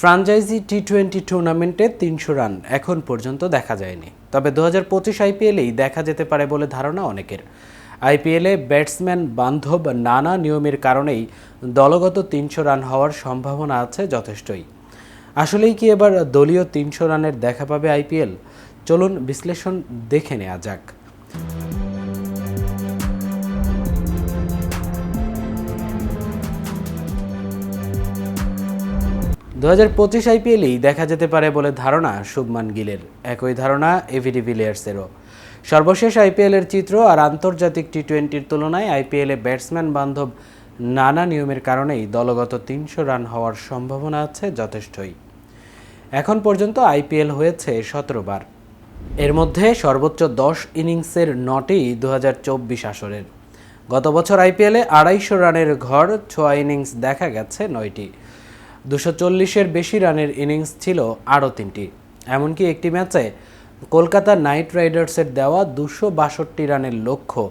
Franchise T twenty টুর্নামেন্টে তিনশো run এখন পর্যন্ত দেখা যায়নি। তবে দু হাজার পঁচিশ আইপিএলেই দেখা যেতে পারে বলে ধারণা অনেকের। আইপিএলে ব্যাটসম্যান বান্ধব নানা নিয়মের কারণেই দলগত তিনশো রান হওয়ার সম্ভাবনা আছে যথেষ্টই। আসলেই কি এবার দলীয় তিনশো রানের দেখা পাবে আইপিএল? চলুন বিশ্লেষণ দেখে নেওয়া যাক। দু হাজার পঁচিশ আইপিএলেই দেখা যেতে পারে বলে ধারণা শুভমান গিলের। একই ধারণা এভিডি ভিলিয়ার্সেরও। সর্বশেষ আইপিএলের চিত্র আর আন্তর্জাতিক টি টোয়েন্টির তুলনায় আইপিএলে ব্যাটসম্যান বান্ধব নানা নিয়মের কারণেই দলগত তিনশো রান হওয়ার সম্ভাবনা আছে যথেষ্টই। এখন পর্যন্ত আইপিএল হয়েছে সতেরো বার। এর মধ্যে সর্বোচ্চ দশ ইনিংসের নটি দু হাজার চব্বিশ আসরের। গত বছর আইপিএলে আড়াইশো রানের ঘর, ছোয়া ইনিংস দেখা গেছে নয়টি। দুশো চল্লিশের বেশি রানের ইনিংস ছিল আরও তিনটি। এমনকি একটি ম্যাচে কলকাতা নাইট রাইডার্সের দেওয়া দুশো বাষট্টি রানের লক্ষ্য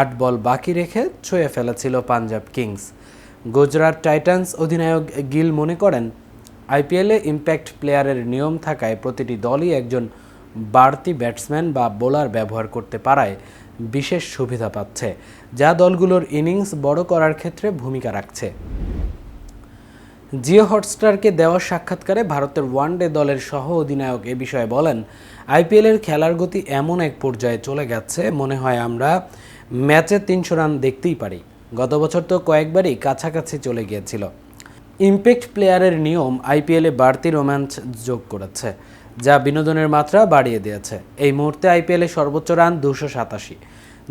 আট বল বাকি রেখে ছুঁয়ে ফেলেছিল পাঞ্জাব কিংস। গুজরাট টাইটান্স অধিনায়ক গিল মনে করেন, আইপিএলে ইম্প্যাক্ট প্লেয়ারের নিয়ম থাকায় প্রতিটি দলই একজন বাড়তি ব্যাটসম্যান বা বোলার ব্যবহার করতে পারায় বিশেষ সুবিধা পাচ্ছে, যা দলগুলোর ইনিংস বড় করার ক্ষেত্রে ভূমিকা রাখছে। জিও হটস্টারকে দেওয়া সাক্ষাৎকারে ভারতের ওয়ানডে দলের সহ অধিনায়ক এ বিষয়ে বলেন, আইপিএলের খেলার গতি এমন এক পর্যায়ে চলে গেছে, মনে হয় আমরা ম্যাচে তিনশো রান দেখতেই পারি। গত বছর তো কয়েকবারই কাছাকাছি চলে গিয়েছিল। ইম্প্যাক্ট প্লেয়ারের নিয়ম আইপিএলে বাড়তি রোম্যান্স যোগ করেছে, যা বিনোদনের মাত্রা বাড়িয়ে দিয়েছে। এই মুহূর্তে আইপিএলে সর্বোচ্চ রান দুশো সাতাশি,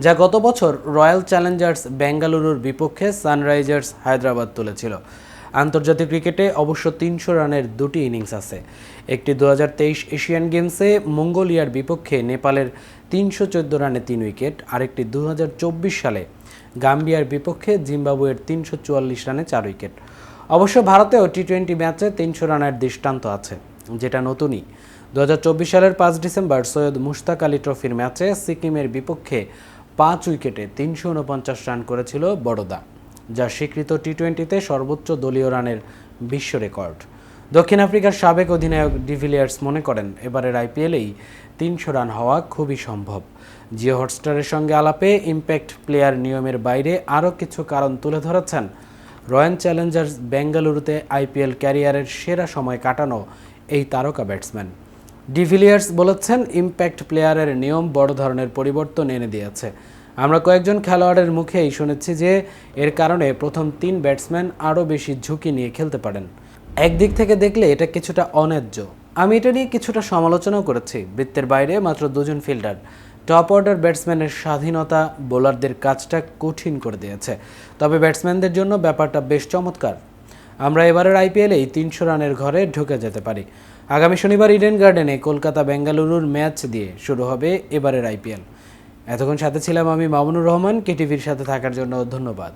যা গত বছর রয়্যাল চ্যালেঞ্জার্স বেঙ্গালুরুর বিপক্ষে সানরাইজার্স হায়দ্রাবাদ তুলেছিল। আন্তর্জাতিক ক্রিকেটে অবশ্য তিনশো রানের দুটি ইনিংস আছে। একটি দু হাজার তেইশ এশিয়ান গেমসে মঙ্গোলিয়ার বিপক্ষে নেপালের তিনশো চোদ্দ রানে তিন উইকেট, আরেকটি দু হাজার চব্বিশ সালে গাম্বিয়ার বিপক্ষে জিম্বাবুয়ের তিনশো চুয়াল্লিশ রানে চার উইকেট। অবশ্য ভারতেও টি টোয়েন্টি ম্যাচে তিনশো রানের দৃষ্টান্ত আছে, যেটা নতুনই। দু হাজার চব্বিশ সালের পাঁচ ডিসেম্বর সৈয়দ মুশতাক আলী ট্রফির ম্যাচে সিকিমের বিপক্ষে পাঁচ উইকেটে তিনশো উনপঞ্চাশ রান করেছিল বড়দা। যা স্বীকৃত টি টোয়েন্টিতে সর্বোচ্চ দলীয় রানের বিশ্ব রেকর্ড। দক্ষিণ আফ্রিকার সাবেক অধিনায়ক ডিভিলিয়ার্স মনে করেন, এবারের আইপিএলেই তিনশো রান হওয়া খুবই সম্ভব। জিও হটস্টারের সঙ্গে আলাপে ইম্প্যাক্ট প্লেয়ার নিয়মের বাইরে আরও কিছু কারণ তুলে ধরেছেন রয়্যাল চ্যালেঞ্জার্স বেঙ্গালুরুতে আইপিএল ক্যারিয়ারের সেরা সময় কাটানো এই তারকা ব্যাটসম্যান। ডিভিলিয়ার্স বলেছেন, ইম্প্যাক্ট প্লেয়ারের নিয়ম বড় ধরনের পরিবর্তন এনে দিয়েছে। আমরা কয়েকজন খেলোয়াড়ের মুখেই শুনেছি যে এর কারণে প্রথম তিন ব্যাটসম্যান আরও বেশি ঝুঁকি নিয়ে খেলতে পারেন। একদিক থেকে দেখলে এটা কিছুটা অন্যায্য। আমি এটা নিয়ে কিছুটা সমালোচনাও করেছি বৃত্তের বাইরে মাত্র দুজন ফিল্ডার। টপ অর্ডার ব্যাটসম্যানের স্বাধীনতা বোলারদের কাজটা কঠিন করে দিয়েছে। তবে ব্যাটসম্যানদের জন্য ব্যাপারটা বেশ চমৎকার। আমরা এবারের আইপিএলেই তিনশো রানের ঘরে ঢুকে যেতে পারি। আগামী শনিবার ইডেন গার্ডেনে কলকাতা বেঙ্গালুরুর ম্যাচ দিয়ে শুরু হবে এবারের আইপিএল। এতক্ষণ সাথে ছিলাম আমি মামুনুর রহমান কেটিভির সাথে থাকার জন্য ধন্যবাদ।